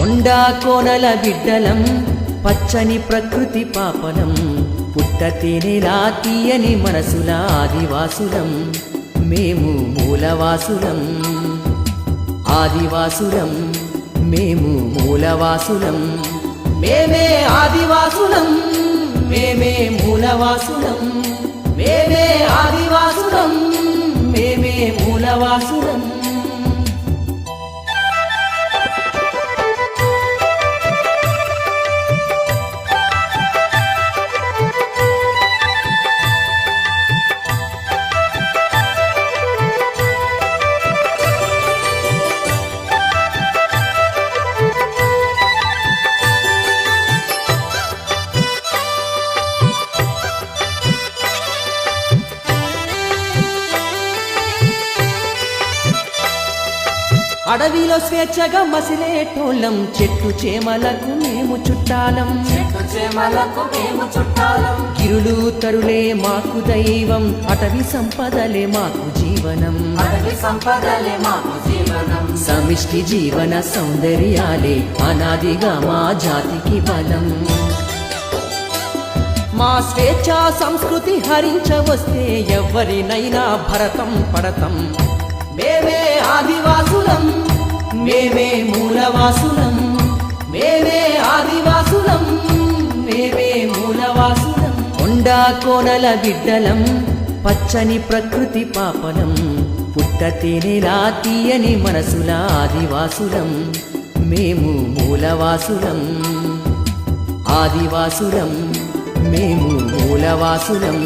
కొండా కోనల బిడ్డలం పచ్చని ప్రకృతి పాపలం పుట్ట తేనెలా తీయని మనసుల ఆదివాసులం. మేము మూలవాసులం ఆదివాసులం మేము మూలవాసులం. మేమే ఆదివాసులం మేమే మూలవాసులం మేమే అడవిలో స్వేచ్ఛగా మసిలేటోళ్ళం. చెట్టు చేమలకు మేము చుట్టాలం. చెట్టు చేమలకు మేము చుట్టాలం. గిరులు తరులే మాకు దైవం. అటవీ సంపదలే మాకు జీవనం. సంపదలే మాకు జీవనం. సమిష్టి జీవన సౌందర్యాలే అనాదిగా మా జాతికి బలం. మా స్వేచ్ఛ సంస్కృతి హరించవస్తే ఎవరినైనా భరతం పడతం. మేమే ఆదివాసులం. మేమే మూలవాసులం మేమే ఆదివాసులం మేమే మూలవాసులం. కొండా కోనల బిడ్డలం పచ్చని ప్రకృతి పాపలం పుట్ట తేనెలా తీయని మనసుల ఆదివాసులం. మేము మూలవాసులం ఆదివాసులం మేము మూలవాసులం.